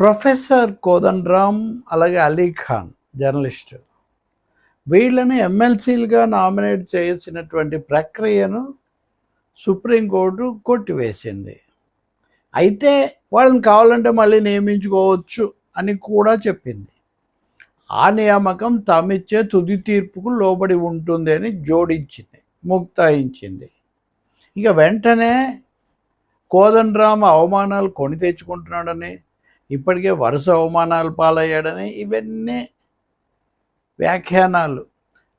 Professor Kodandaram అలాగే Ali Khan journalist. వీళ్ళని ఎమ్మెల్సీలుగా nominate చేయాల్సినటువంటి ప్రక్రియను సుప్రీంకోర్టు కొట్టివేసింది. అయితే వాళ్ళని కావాలంటే మళ్ళీ నియమించుకోవచ్చు అని కూడా చెప్పింది. ఆ నియామకం తమిచ్చే తుది తీర్పుకు లోబడి ఉంటుంది అని జోడించింది ముక్తాయించింది. ఇక వెంటనే కోదండరామ అవమానాలు కొని తెచ్చుకుంటున్నాడని ఇప్పటికే వరుస అవమానాలు పాలయ్యాడని ఇవన్నీ వ్యాఖ్యానాలు.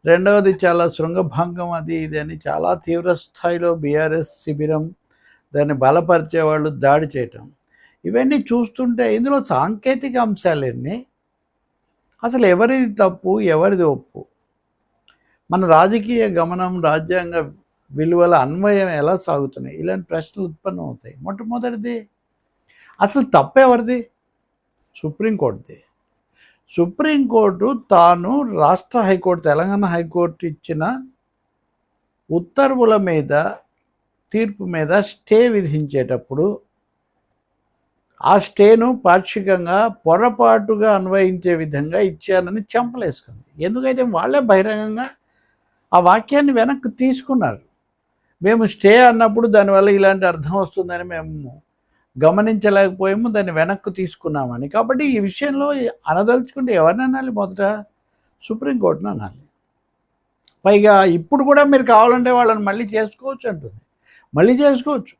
రెండవది చాలా శృంగభంగం అది ఇది అని చాలా తీవ్రస్థాయిలో బీఆర్ఎస్ శిబిరం దాన్ని బలపరిచే వాళ్ళు దాడి చేయటం. ఇవన్నీ చూస్తుంటే ఇందులో సాంకేతిక అంశాలన్నీ అసలు ఎవరిది తప్పు ఎవరిది ఒప్పు? మన రాజకీయ గమనం రాజ్యాంగ విలువల అన్వయం ఎలా సాగుతున్నాయి? ఇలాంటి ప్రశ్నలు ఉత్పన్నం అవుతాయి మొట్టమొదటిది. అసలు తప్పెవరిది సుప్రీంకోర్టుది. సుప్రీంకోర్టు తాను రాష్ట్ర హైకోర్టు తెలంగాణ హైకోర్టు ఇచ్చిన ఉత్తర్వుల మీద తీర్పు మీద స్టే విధించేటప్పుడు ఆ స్టేను పాక్షికంగా పొరపాటుగా అన్వయించే విధంగా ఇచ్చానని చెంపలేసుకుంది. ఎందుకైతే వాళ్ళే బహిరంగంగా ఆ వాక్యాన్ని వెనక్కి తీసుకున్నారు. మేము స్టే అన్నప్పుడు దానివల్ల ఇలాంటి అర్థం వస్తుందని మేము గమనించలేకపోయాము దాన్ని వెనక్కు తీసుకున్నామని. కాబట్టి ఈ విషయంలో అనదలుచుకుంటే ఎవరిని అనాలి మొదట? సుప్రీంకోర్టును అనాలి. పైగా ఇప్పుడు కూడా మీరు కావాలంటే వాళ్ళని మళ్ళీ చేసుకోవచ్చు అంటుంది. మళ్ళీ చేసుకోవచ్చు.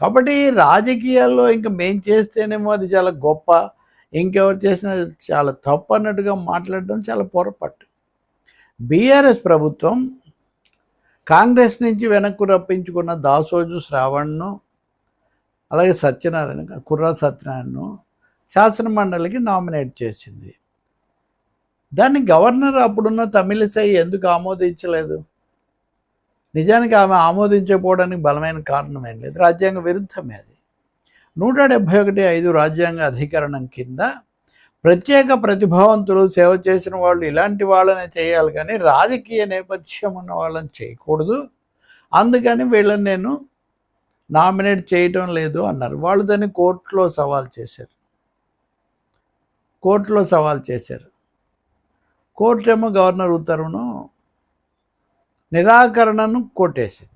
కాబట్టి రాజకీయాల్లో ఇంకా మేం చేస్తేనేమో అది చాలా గొప్ప ఇంకెవరు చేసినా చాలా తప్పు అన్నట్టుగా మాట్లాడడం చాలా పొరపాటు. బీఆర్ఎస్ ప్రభుత్వం కాంగ్రెస్ నుంచి వెనక్కు రప్పించుకున్న దాసోజు శ్రావణ్ను అలాగే సత్యనారాయణ కుర్రా సత్యనారాయణను శాసన మండలికి నామినేట్ చేసింది. దాన్ని గవర్నర్ అప్పుడున్న తమిళిసై ఎందుకు ఆమోదించలేదు? నిజానికి ఆమె ఆమోదించకపోవడానికి బలమైన కారణం ఏం లేదు. రాజ్యాంగ విరుద్ధమే అది. నూట డెబ్భై ఒకటి ఐదు రాజ్యాంగ అధికరణం కింద ప్రత్యేక ప్రతిభావంతులు సేవ చేసిన వాళ్ళు ఇలాంటి వాళ్ళనే చేయాలి కానీ రాజకీయ నేపథ్యం ఉన్న వాళ్ళని చేయకూడదు. అందుకని వీళ్ళని నేను నామినేట్ చేయటం లేదు అన్నారు. వాళ్ళు దాన్ని కోర్టులో సవాల్ చేశారు. కోర్టులో సవాల్ చేశారు. కోర్టు ఏమో గవర్నర్ ఉత్తర్వును నిరాకరణను కొట్టేసింది.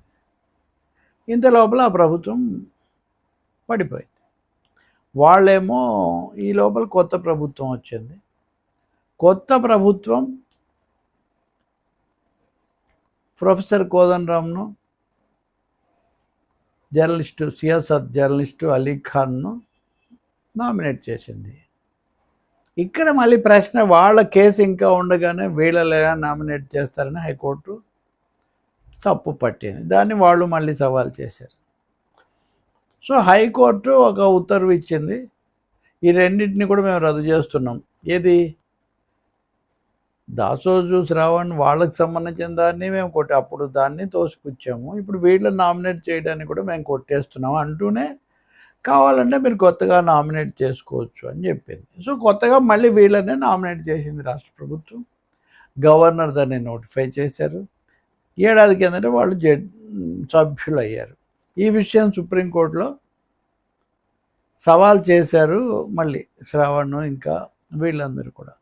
ఇంత లోపల ఆ ప్రభుత్వం పడిపోయింది. వాళ్ళేమో ఈ లోపల కొత్త ప్రభుత్వం వచ్చింది. కొత్త ప్రభుత్వం ప్రొఫెసర్ కోదండరామ్ను జర్నలిస్టు సియాసత్ జర్నలిస్టు అలీ ఖాన్ను నామినేట్ చేసింది. ఇక్కడ మళ్ళీ ప్రశ్న వాళ్ళ కేసు ఇంకా ఉండగానే వీళ్ళని ఎలా నామినేట్ చేస్తారని హైకోర్టు తప్పు పట్టింది. దాన్ని వాళ్ళు మళ్ళీ సవాల్ చేశారు. సో హైకోర్టు ఒక ఉత్తర్వు ఇచ్చింది. ఈ రెండింటిని కూడా మేము రద్దు చేస్తున్నాం. ఏది? దాసోజు శ్రావణ్ వాళ్ళకి సంబంధించిన దాన్ని మేము కొట్టి అప్పుడు దాన్ని తోసిపుచ్చాము. ఇప్పుడు వీళ్ళని నామినేట్ చేయడానికి కూడా మేము కొట్టేస్తున్నాం అంటూనే కావాలంటే మీరు కొత్తగా నామినేట్ చేసుకోవచ్చు అని చెప్పింది. సో కొత్తగా మళ్ళీ వీళ్ళనే నామినేట్ చేసింది రాష్ట్ర ప్రభుత్వం. గవర్నర్ దాన్ని నోటిఫై చేశారు. ఏడాది కిందట వాళ్ళు జడ్ సభ్యులు అయ్యారు ఈ విషయం సుప్రీంకోర్టులో సవాల్ చేశారు మళ్ళీ శ్రావణ్ ఇంకా వీళ్ళందరూ కూడా.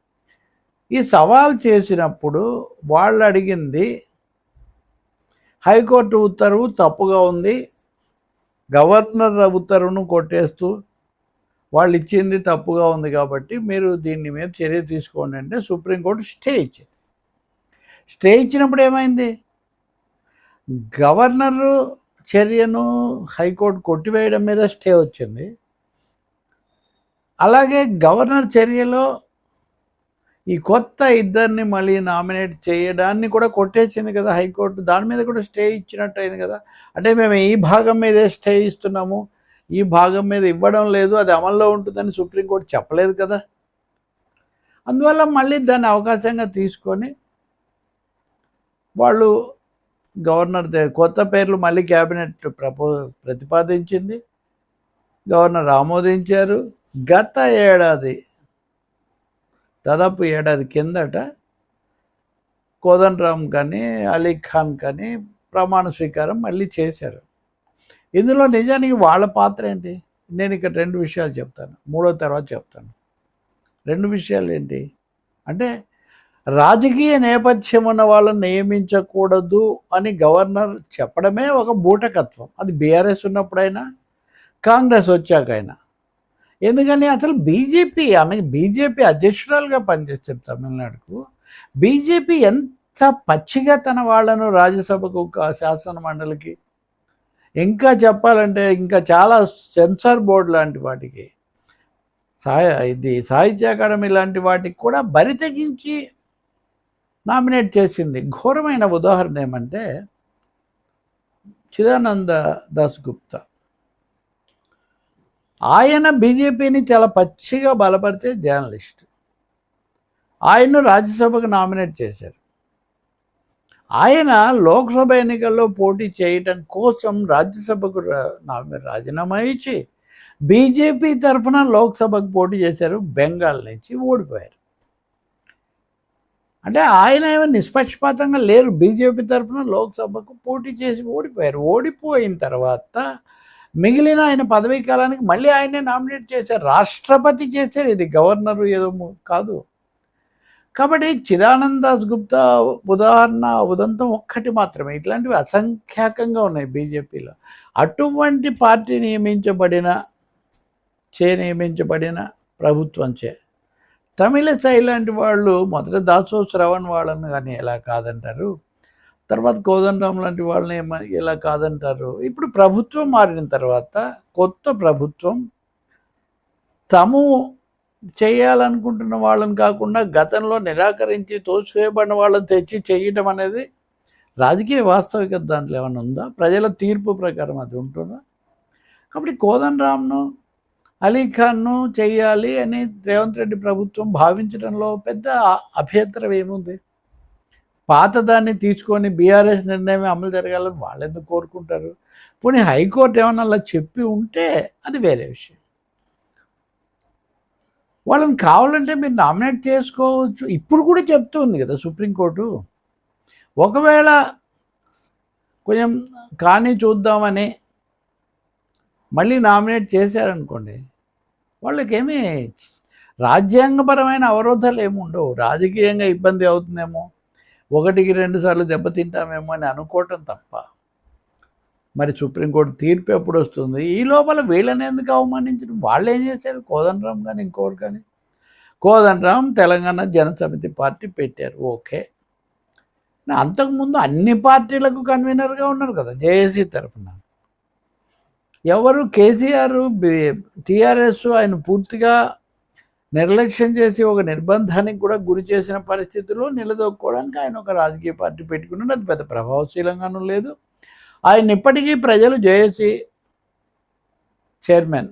ఈ సవాల్ చేసినప్పుడు వాళ్ళు అడిగింది హైకోర్టు ఉత్తర్వు తప్పుగా ఉంది గవర్నర్ ఉత్తర్వును కొట్టేస్తూ వాళ్ళు ఇచ్చింది తప్పుగా ఉంది కాబట్టి మీరు దీన్ని మీద చర్య తీసుకోండి అంటే సుప్రీంకోర్టు స్టే ఇచ్చింది. స్టే ఇచ్చినప్పుడు ఏమైంది? గవర్నర్ చర్యను హైకోర్టు కొట్టివేయడం మీద స్టే వచ్చింది. అలాగే గవర్నర్ చర్యలో ఈ కొత్త ఇద్దరిని మళ్ళీ నామినేట్ చేయడాన్ని కూడా కొట్టేసింది కదా హైకోర్టు. దాని మీద కూడా స్టే ఇచ్చినట్టు అయింది కదా. అంటే మేము ఈ భాగం మీదే స్టే ఇస్తున్నాము. ఈ భాగం మీద ఇవ్వడం లేదు. అది అమల్లో ఉంటుందని సుప్రీంకోర్టు చెప్పలేదు కదా. అందువల్ల మళ్ళీ దాన్ని అవకాశంగా తీసుకొని వాళ్ళు గవర్నర్ కొత్త పేర్లు మళ్ళీ క్యాబినెట్ ప్రపో ప్రతిపాదించింది. గవర్నర్ ఆమోదించారు. గత ఏడాది దాదాపు ఏడాది కిందట కోదండరామ్ కానీ అలీ ఖాన్ కానీ ప్రమాణ స్వీకారం మళ్ళీ చేశారు. ఇందులో నిజానికి వాళ్ళ పాత్ర ఏంటి? నేను ఇక్కడ రెండు విషయాలు చెప్తాను. మూడో తర్వాత చెప్తాను. రెండు విషయాలు ఏంటి? అంటే రాజకీయ నేపథ్యం ఉన్న వాళ్ళని నియమించకూడదు అని గవర్నర్ చెప్పడమే ఒక బూటకత్వం అది బీఆర్ఎస్ ఉన్నప్పుడైనా కాంగ్రెస్ వచ్చాకైనా. ఎందుకని అసలు బీజేపీ ఆమె బీజేపీ అధ్యక్షురాలుగా పనిచేస్తారు తమిళనాడుకు. బీజేపీ ఎంత పచ్చిగా తన వాళ్ళను రాజ్యసభకు శాసన మండలికి ఇంకా చెప్పాలంటే ఇంకా చాలా సెన్సార్ బోర్డు లాంటి వాటికి సాయ ఇది సాహిత్య అకాడమీ లాంటి వాటికి కూడా బరి తెగించి నామినేట్ చేసింది. ఘోరమైన ఉదాహరణ ఏమంటే చిదానంద దాస్ గుప్తా. ఆయన బీజేపీని చాలా పచ్చిగా బలపడితే జర్నలిస్ట్. ఆయన్ను రాజ్యసభకు నామినేట్ చేశారు. ఆయన లోక్సభ ఎన్నికల్లో పోటీ చేయటం కోసం రాజ్యసభకు రా- రాజీనామా ఇచ్చి బీజేపీ తరఫున లోక్సభకు పోటీ చేశారు. బెంగాల్ నుంచి ఓడిపోయారు. అంటే ఆయన ఏమో నిష్పక్షపాతంగా లేరు. బీజేపీ తరఫున లోక్సభకు పోటీ చేసి ఓడిపోయారు. ఓడిపోయిన తర్వాత మిగిలిన ఆయన పదవీ కాలానికి మళ్ళీ ఆయనే నామినేట్ చేశారు. రాష్ట్రపతి చేశారు. ఇది గవర్నర్ ఏదో కాదు. కాబట్టి చిదానంద దాస్ గుప్తా ఉదాహరణ ఉదంతం ఒక్కటి మాత్రమే. ఇట్లాంటివి అసంఖ్యాకంగా ఉన్నాయి బీజేపీలో. అటువంటి పార్టీ నియమించబడిన చే నియమించబడిన ప్రభుత్వంచే తమిళసై లాంటి వాళ్ళు మొదట దాసో శ్రవణ్ వాళ్ళని కానీ ఎలా కాదంటారు? తర్వాత కోదండరాం లాంటి వాళ్ళని ఇలా ఎలా కాదంటారు. ఇప్పుడు ప్రభుత్వం మారిన తర్వాత కొత్త ప్రభుత్వం తము చేయాలనుకుంటున్న వాళ్ళని కాకుండా గతంలో నిరాకరించి తోసివేయబడిన వాళ్ళని తెచ్చి చేయటం అనేది రాజకీయ వాస్తవికత దాంట్లో ఏమైనా ఉందా? ప్రజల తీర్పు ప్రకారం అది ఉంటుందా? కాబట్టి కోదండరామ్ను అలీఖాన్ను చేయాలి అని రేవంత్ రెడ్డి ప్రభుత్వం భావించడంలో పెద్ద అభ్యంతరం ఏముంది? పాతదాన్ని తీసుకొని బీఆర్ఎస్ నిర్ణయం అమలు జరగాలని వాళ్ళు ఎందుకు కోరుకుంటారు? పోనీ హైకోర్టు ఏమన్నా అలా చెప్పి ఉంటే అది వేరే విషయం. వాళ్ళని కావాలంటే మీరు నామినేట్ చేసుకోవచ్చు. ఇప్పుడు కూడా చెప్తుంది కదా సుప్రీంకోర్టు. ఒకవేళ కొంచెం కానీ చూద్దామని మళ్ళీ నామినేట్ చేశారనుకోండి వాళ్ళకేమీ రాజ్యాంగపరమైన అవరోధాలు ఏమి ఉండవు. రాజకీయంగా ఇబ్బంది అవుతుందేమో. ఒకటికి రెండు సార్లు దెబ్బతింటామేమో అని అనుకోవటం తప్ప. మరి సుప్రీంకోర్టు తీర్పు ఎప్పుడు వస్తుంది? ఈ లోపల వీళ్ళని ఎందుకు అవమానించడం? వాళ్ళు ఏం చేశారు? కోదండరాం కానీ ఇంకోరు కానీ. కోదండరాం తెలంగాణ జనసమితి పార్టీ పెట్టారు. ఓకే. అంతకుముందు అన్ని పార్టీలకు కన్వీనర్గా ఉన్నారు కదా జేఏసీ తరఫున. ఎవరు? కేసీఆర్ టీఆర్ఎస్ ఆయన పూర్తిగా నిర్లక్ష్యం చేసి ఒక నిర్బంధానికి కూడా గురి చేసిన పరిస్థితుల్లో నిలదొక్కుకోవడానికి ఆయన ఒక రాజకీయ పార్టీ పెట్టుకున్నాడు. అది పెద్ద ప్రభావశీలంగానూ లేదు. ఆయన ఇప్పటికీ ప్రజలు జేఏసీ చైర్మన్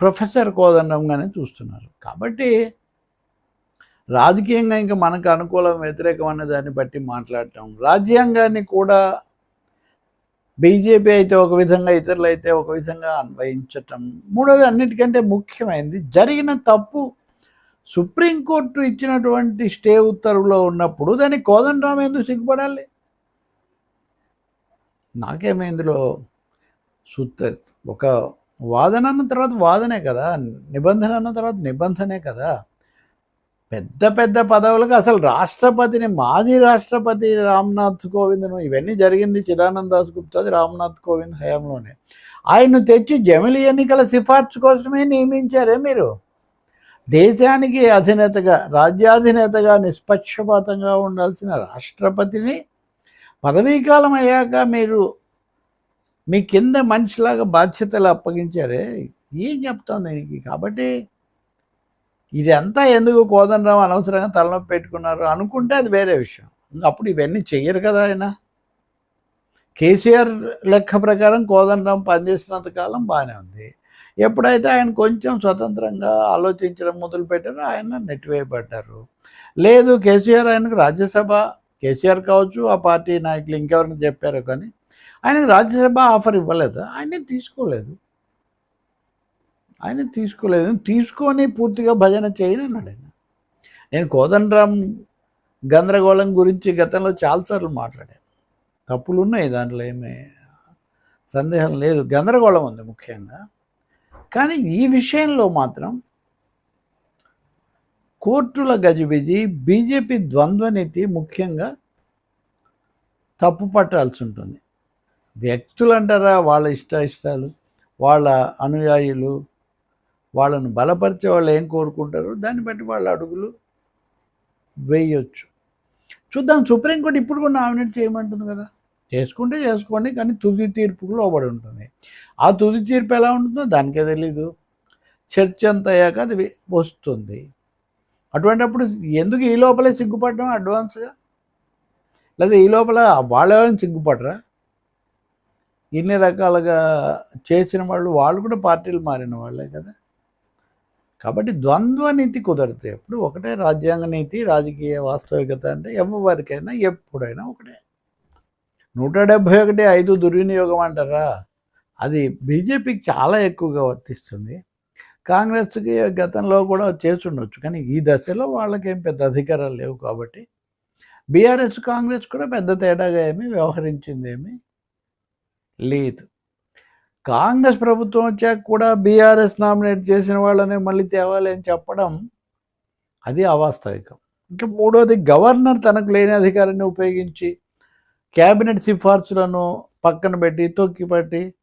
ప్రొఫెసర్ కోదండంగానే చూస్తున్నారు. కాబట్టి రాజకీయంగా ఇంకా మనకు అనుకూలం వ్యతిరేకం అనే దాన్ని బట్టి మాట్లాడటం రాజ్యాంగాన్ని కూడా బీజేపీ అయితే ఒక విధంగా ఇతరులు అయితే ఒక విధంగా అన్వయించటం మూడోది అన్నిటికంటే ముఖ్యమైనది జరిగిన తప్పు సుప్రీంకోర్టు ఇచ్చినటువంటి స్టే ఉత్తర్వులో ఉన్నప్పుడు దాన్ని కోదండరాం ఎందుకు సిగ్గుపడాలి? నాకేమో ఇందులో సుత్త ఒక వాదన అన్న తర్వాత వాదనే కదా నిబంధన అన్న తర్వాత నిబంధనే కదా. పెద్ద పెద్ద పదవులకు అసలు రాష్ట్రపతిని మాజీ రాష్ట్రపతి రామ్నాథ్ కోవింద్ను ఇవన్నీ జరిగింది చిదానంద దాస్ గుప్తాది రామ్నాథ్ కోవింద్ హయాంలోనే. ఆయన్ను తెచ్చి జమిలి ఎన్నికల సిఫార్సు కోసమే నియమించారే మీరు? దేశానికి అధినేతగా రాజ్యాధినేతగా నిష్పక్షపాతంగా ఉండాల్సిన రాష్ట్రపతిని పదవీకాలం అయ్యాక మీరు మీ కింద మనిషిలాగా బాధ్యతలు అప్పగించారే? ఏం చెప్తాం దీనికి కాబట్టి ఇదంతా ఎందుకు కోదండరావు అనవసరంగా తలనొప్పి పెట్టుకున్నారు? అనుకుంటే అది వేరే విషయం. అప్పుడు ఇవన్నీ చెయ్యరు కదా ఆయన. కేసీఆర్ లెక్క ప్రకారం కోదండరాం పనిచేసినంత కాలం బాగానే ఉంది. ఎప్పుడైతే ఆయన కొంచెం స్వతంత్రంగా ఆలోచించడం మొదలుపెట్టారో ఆయన నెట్టివేయబడ్డారు. లేదు కేసీఆర్ ఆయనకు రాజ్యసభ కేసీఆర్ కావచ్చు ఆ పార్టీ నాయకులు ఇంకెవరిని చెప్పారు కానీ ఆయనకు రాజ్యసభ ఆఫర్ ఇవ్వలేదు? ఆయన తీసుకోలేదు. ఆయన తీసుకోలేదు. తీసుకొని పూర్తిగా భజన చేయను అన్నాడు ఆయన. నేను కోదండరామ్ గందరగోళం గురించి గతంలో చాలాసార్లు మాట్లాడాను. తప్పులు ఉన్నాయి దాంట్లో ఏమీ సందేహం లేదు. గందరగోళం ఉంది ముఖ్యంగా. కానీ ఈ విషయంలో మాత్రం కోర్టుల గజిబిజి బీజేపీ ద్వంద్వనీతి ముఖ్యంగా తప్పు పట్టాల్సి ఉంటుంది. వ్యక్తులు అంటారా వాళ్ళ ఇష్ట ఇష్టాలు వాళ్ళ అనుయాయులు వాళ్ళను బలపరిచే వాళ్ళు ఏం కోరుకుంటారో దాన్ని బట్టి వాళ్ళ అడుగులు వేయొచ్చు. చూద్దాం సుప్రీంకోర్టు ఇప్పుడు కూడా నామినేట్ చేయమంటుంది కదా. చేసుకుంటే చేసుకోండి కానీ తుది తీర్పుకు లోబడి ఉంటుంది. ఆ తుది తీర్పు ఎలా ఉంటుందో దానికే తెలీదు. చర్చ అంత అయ్యాక అది వస్తుంది. అటువంటిప్పుడు ఎందుకు ఈ లోపలే సిగ్గుపడడం అడ్వాన్స్గా? లేదా ఈ లోపల వాళ్ళేమైనా సిగ్గుపడరా? ఇన్ని రకాలుగా చేసిన వాళ్ళు వాళ్ళు కూడా పార్టీలు మారిన వాళ్ళే కదా. కాబట్టి ద్వంద్వ నీతి కుదరదు. ఎప్పుడు ఒకటే రాజ్యాంగ నీతి రాజకీయ వాస్తవికత అంటే ఎవరికైనా ఎప్పుడైనా ఒకటే. నూట డెబ్భై ఒకటి ఐదు దుర్వినియోగం అంటారా? అది బీజేపీకి చాలా ఎక్కువగా వర్తిస్తుంది. కాంగ్రెస్కి గతంలో కూడా చేసుండొచ్చు కానీ ఈ దశలో వాళ్ళకేం పెద్ద అధికారాలు లేవు కాబట్టి. బీఆర్ఎస్ కాంగ్రెస్ కూడా పెద్ద తేడాగా ఏమీ వ్యవహరించింది ఏమీ లేదు. కాంగ్రెస్ ప్రభుత్వం వచ్చాక కూడా బీఆర్ఎస్ నామినేట్ చేసిన వాళ్ళనే మళ్ళీ తేవాలి అని చెప్పడం అది అవాస్తవికం. ఇంకా మూడోది గవర్నర్ తనకు లేని అధికారాన్ని ఉపయోగించి క్యాబినెట్ సిఫార్సులను పక్కన పెట్టి తొక్కిపట్టి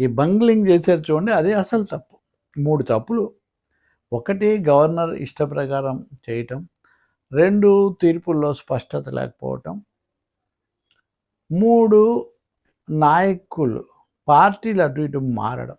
ఈ బంగ్లింగ్ చేశారు చూడండి అది అసలు తప్పు. మూడు తప్పులు. ఒకటి గవర్నర్ ఇష్ట ప్రకారం చేయటం. రెండు తీర్పుల్లో స్పష్టత లేకపోవటం. మూడు నాయకులు పార్టీలు అటు ఇటు మారడం